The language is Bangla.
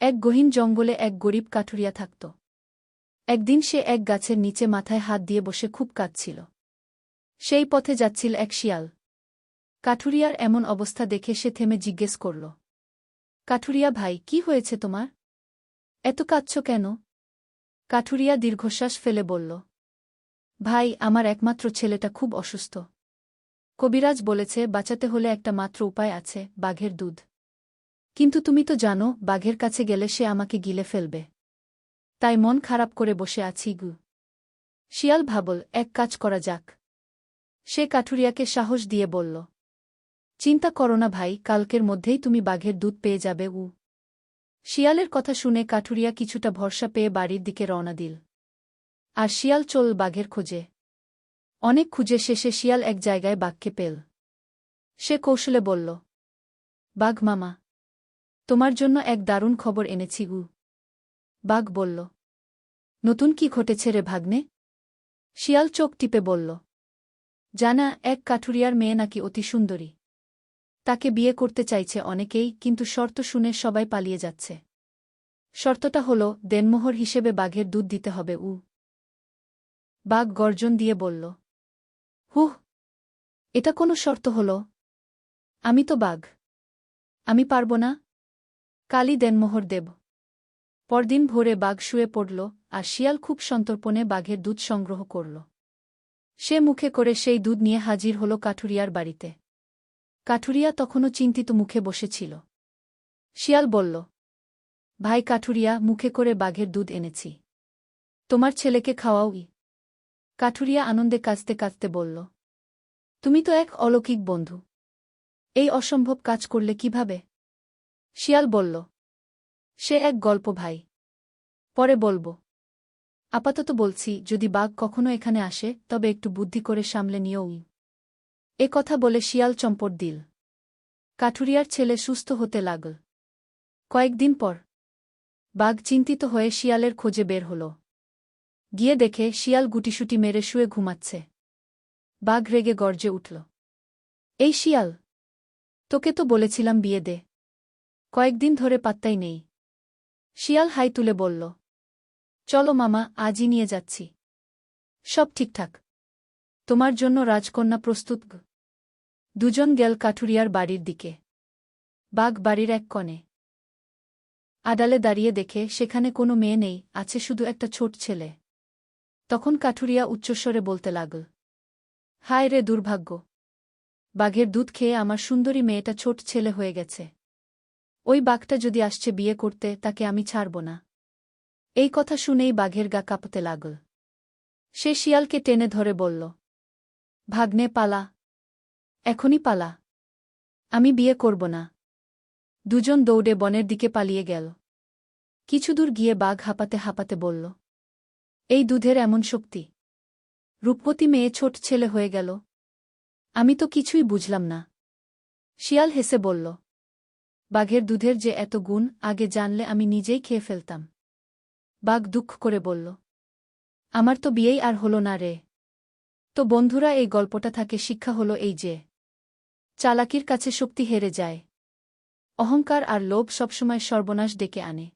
এক গহীন জঙ্গলে এক গরিব কাঠুরিয়া থাকত। একদিন সে এক গাছের নিচে মাথায় হাত দিয়ে বসে খুব কাঁদছিল। সেই পথে যাচ্ছিল এক শিয়াল। কাঠুরিয়ার এমন অবস্থা দেখে সে থেমে জিজ্ঞেস করল, কাঠুরিয়া ভাই, কি হয়েছে তোমার? এত কাঁদছ কেন? কাঠুরিয়া দীর্ঘশ্বাস ফেলে বলল, ভাই, আমার একমাত্র ছেলেটা খুব অসুস্থ। কবিরাজ বলেছে, বাঁচাতে হলে একটা মাত্র উপায় আছে, বাঘের দুধ। কিন্তু তুমি তো জানো, বাঘের কাছে গেলে সে আমাকে গিলে ফেলবে। তাই মন খারাপ করে বসে আছি, গু। শিয়াল ভাবল, এক কাজ করা যাক। সে কাঠুরিয়াকে সাহস দিয়ে বলল, চিন্তা করো না ভাই, কালকের মধ্যেই তুমি বাঘের দুধ পেয়ে যাবে, উ। শিয়ালের কথা শুনে কাঠুরিয়া কিছুটা ভরসা পেয়ে বাড়ির দিকে রওনা দিল। আর শিয়াল চল বাঘের খোঁজে। অনেক খুঁজে শেষে শিয়াল এক জায়গায় বাঘকে পেল। সে কৌশলে বলল, বাঘ মামা তোমার জন্য এক দারুণ খবর এনেছি গু। বাঘ বলল, নতুন কি ঘটেছে রে ভাগ্নে? শিয়াল চোখ টিপে বলল, জানা এক কাঠুরিয়ার মেয়ে নাকি অতি সুন্দরী। তাকে বিয়ে করতে চাইছে অনেকেই, কিন্তু শর্ত শুনে সবাই পালিয়ে যাচ্ছে। শর্তটা হল, দেনমোহর হিসেবে বাঘের দুধ দিতে হবে, উ। বাঘ গর্জন দিয়ে বলল, হুহ, এটা কোনো শর্ত হল। আমি তো বাঘ। আমি পারব না। কালি দেনমোহর দেব। পরদিন ভোরে বাঘ শুয়ে পড়ল, আর শিয়াল খুব সন্তর্পণে বাঘের দুধ সংগ্রহ করল। সে মুখে করে সেই দুধ নিয়ে হাজির হল কাঠুরিয়ার বাড়িতে। কাঠুরিয়া তখনও চিন্তিত মুখে বসেছিল। শিয়াল বলল, ভাই কাঠুরিয়া, মুখে করে বাঘের দুধ এনেছি। তোমার ছেলেকে খাওয়াওই কাঠুরিয়া আনন্দে কাঁচতে কাঁচতে বলল, তুমি তো এক অলৌকিক বন্ধু। এই অসম্ভব কাজ করলে কীভাবে? শিয়াল বলল, সে এক গল্প ভাই। পরে বলব। আপাতত বলছি, যদি বাঘ কখনো এখানে আসে, তবে একটু বুদ্ধি করে সামলে নিয়েও এ কথা বলে শিয়াল চম্পট দিল। কাঠুরিয়ার ছেলে সুস্থ হতে লাগল। কয়েকদিন পর, বাঘ চিন্তিত হয়ে শিয়ালের খোঁজে বের হল। গিয়ে দেখে শিয়াল গুটিসুটি মেরে শুয়ে ঘুমাচ্ছে। বাঘ রেগে গর্জে উঠল, এই শিয়াল, তোকে তো বলেছিলাম বিয়ে দে। কয়েকদিন ধরে পাত্তাই নেই। শিয়াল হাই তুলে বলল, চলো মামা, আজই নিয়ে যাচ্ছি। সব ঠিকঠাক। তোমার জন্য রাজকন্যা প্রস্তুত দুজন গেল কাঠুরিয়ার বাড়ির দিকে। বাঘ বাড়ির এক কনে। আডালে দাঁড়িয়ে দেখে সেখানে কোনো মেয়ে নেই, আছে শুধু একটা ছোট ছেলে। তখন কাঠুরিয়া উচ্চস্বরে বলতে লাগল, হায় রে দুর্ভাগ্য। বাঘের দুধ খেয়ে আমার সুন্দরী মেয়েটা ছোট ছেলে হয়ে গেছে। ওই বাঘটা যদি আসছে বিয়ে করতে, তাকে আমি ছাড়ব না। এই কথা শুনেই বাঘের গা কাঁপতে লাগল। সে শিয়ালকে টেনে ধরে বলল, ভাগ্নে, পালা। এখনই পালা। আমি বিয়ে করব না দুজন দৌড়ে বনের দিকে পালিয়ে গেল। কিছুদূর গিয়ে বাঘ হাঁপাতে হাঁপাতে বলল, এই দুধের এমন শক্তি। রূপবতী মেয়ে ছোট ছেলে হয়ে গেল। আমি তো কিছুই বুঝলাম না শিয়াল হেসে বলল বাঘের দুধের যে এত গুণ, আগে জানলে আমি নিজেই খেয়ে ফেলতাম। বাঘ দুঃখ করে বলল, আমার তো বিয়েই আর হল না রে। তো বন্ধুরা, এই গল্পটা থাকে শিক্ষা হল এই যে, চালাকির কাছে শক্তি হেরে যায়। অহংকার আর লোভ সবসময় সর্বনাশ ডেকে আনে।